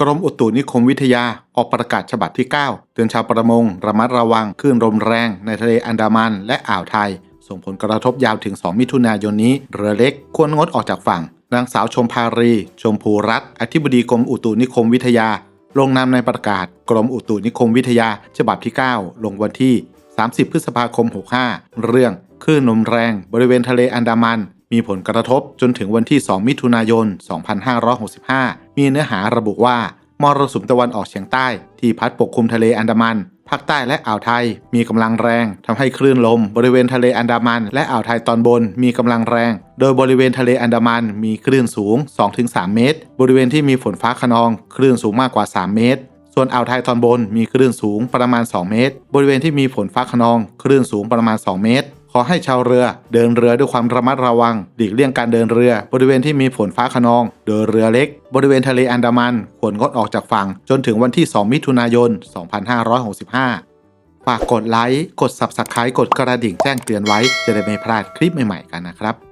กรมอุตุนิคมวิทยาออกประกาศฉบับที่ 9 เตือนชาวประมง ระมัดระวังคลื่นลมแรงในทะเลอันดามันและอ่าวไทย ส่งผลกระทบยาวถึง 2 มิถุนายนนี้ เรือเล็กควรงดออกจากฝั่ง นางสาวชมพารี ชมพูรัตน์อธิบดีกรมอุตุนิคมวิทยา ลงนามในประกาศ กรมอุตุนิคมวิทยาฉบับที่ 9 ลงวันที่ 30 พฤษภาคม 65 เรื่องคลื่นลมแรงบริเวณทะเลอันดามัน มีผลกระทบจนถึงวันที่ 2 มิถุนายน 2565 มีเนื้อหาระบุว่ามรสุมตะวันออกเฉียงใต้ ที่พัดปกคลุมทะเลอันดามันภาคใต้และอ่าวไทย มีกำลังแรงทำให้คลื่นลม บริเวณทะเลอันดามัน และอ่าวไทยตอนบนมีกำลังแรง โดยบริเวณทะเลอันดามันมีคลื่นสูง 2-3 เมตร บริเวณที่มีฝนฟ้าขนอง คลื่นสูงมากกว่า 3 เมตร ส่วนอ่าวไทยตอนบนมีคลื่นสูงประมาณ 2 เมตร บริเวณที่มีฝนฟ้าขนอง คลื่นสูงประมาณ 2 เมตร ขอให้ชาวเรือเดินเรือด้วยความระมัดระวัง หลีกเลี่ยงการเดินเรือ บริเวณที่มีฝนฟ้าขนอง โดยเรือเล็ก บริเวณทะเลอันดามันควรงดออกจากฝั่ง จนถึงวันที่ 2 มิถุนายน 2565 ฝากกดไลค์ กด Subscribe กดกระดิ่งแจ้งเตือนไว้ จะได้ไม่พลาดคลิปใหม่ๆกันนะครับ